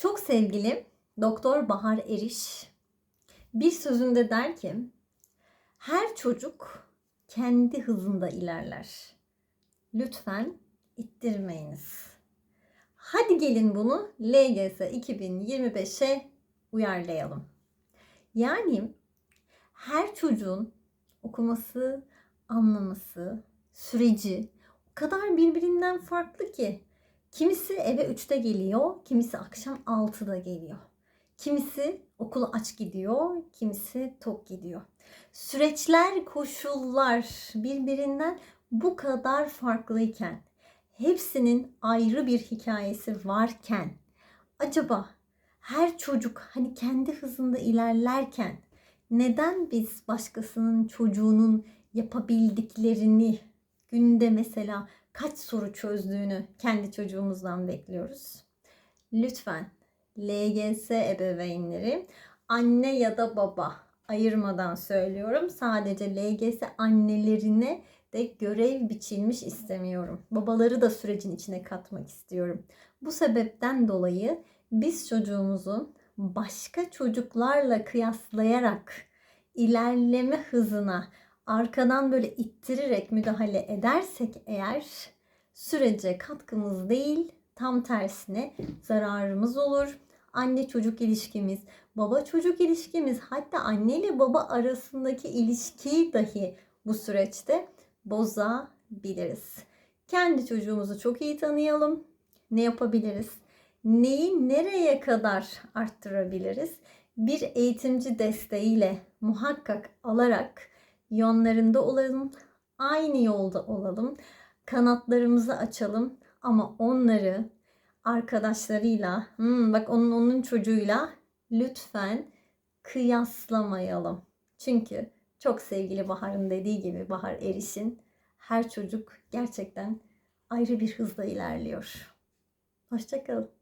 Çok sevgili Doktor Bahar Eriş bir sözünde der ki her çocuk kendi hızında ilerler. Lütfen ittirmeyiniz. Hadi gelin bunu LGS 2025'e uyarlayalım. Yani her çocuğun okuması, anlaması, süreci o kadar birbirinden farklı ki kimisi eve 3'te geliyor, kimisi akşam 6'da geliyor. Kimisi okulu aç gidiyor, kimisi tok gidiyor. Süreçler, koşullar birbirinden bu kadar farklıyken, hepsinin ayrı bir hikayesi varken acaba her çocuk hani kendi hızında ilerlerken neden biz başkasının çocuğunun yapabildiklerini günde mesela kaç soru çözdüğünü kendi çocuğumuzdan bekliyoruz? Lütfen LGS ebeveynleri anne ya da baba ayırmadan söylüyorum. Sadece LGS annelerine de görev biçilmiş istemiyorum. Babaları da sürecin içine katmak istiyorum. Bu sebepten dolayı biz çocuğumuzu başka çocuklarla kıyaslayarak ilerleme hızına arkadan böyle ittirerek müdahale edersek eğer sürece katkımız değil tam tersine zararımız olur. Anne çocuk ilişkimiz, baba çocuk ilişkimiz hatta anne ile baba arasındaki ilişkiyi dahi bu süreçte bozabiliriz. Kendi çocuğumuzu çok iyi tanıyalım. Ne yapabiliriz? Neyi nereye kadar arttırabiliriz? Bir eğitimci desteğiyle muhakkak alarak yönlerinde olalım. Aynı yolda olalım. Kanatlarımızı açalım ama onları arkadaşlarıyla, hmm, bak onun onun çocuğuyla lütfen kıyaslamayalım. Çünkü çok sevgili Bahar'ın dediği gibi Bahar Eriş'in her çocuk gerçekten ayrı bir hızla ilerliyor. Hoşçakalın.